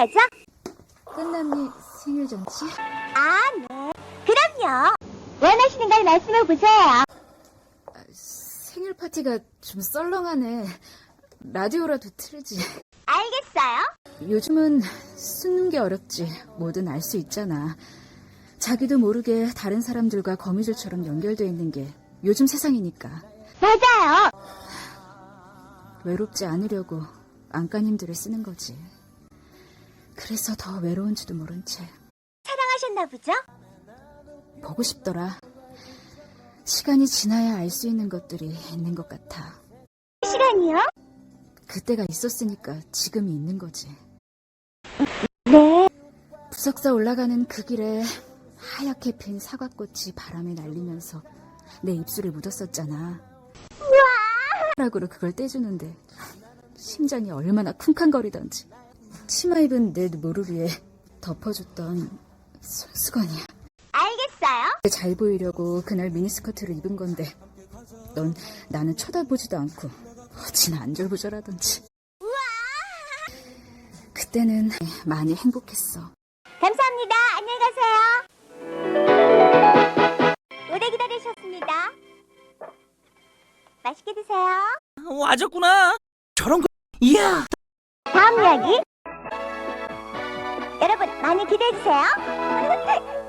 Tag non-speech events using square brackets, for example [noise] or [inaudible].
거죠? 끝났니 생일 잔치? 아, 네. 그럼요. 원하시는 걸 말씀해 보세요. 생일 파티가 좀 썰렁하네. 라디오라도 틀지. 알겠어요. 요즘은 숨는 게 어렵지. 뭐든 알 수 있잖아. 자기도 모르게 다른 사람들과 거미줄처럼 연결돼 있는 게 요즘 세상이니까. 맞아요. 외롭지 않으려고 안간힘들을 쓰는 거지. 그래서 더 외로운지도 모른 채 사랑하셨나 보죠? 보고 싶더라. 시간이 지나야 알 수 있는 것들이 있는 것 같아. 시간이요? 그때가 있었으니까 지금이 있는 거지. 네. 부석사 올라가는 그 길에 하얗게 핀 사과꽃이 바람에 날리면서 내 입술에 묻었었잖아. 라고로 그걸 떼주는데 심장이 얼마나 쿵쾅거리던지. 치마 입은 내 무릎 위에 덮어줬던 손수건이야. 알겠어요. 잘 보이려고 그날 미니스커트를 입은 건데 넌 나는 쳐다보지도 않고 어찌나 안절부절하던지. 그때는 많이 행복했어. 감사합니다. 안녕히 가세요. 오래 기다리셨습니다. 맛있게 드세요. 와줬구나. 저런 거. 이야. 다음 이야기. 여러분 많이 기대해 주세요. [laughs]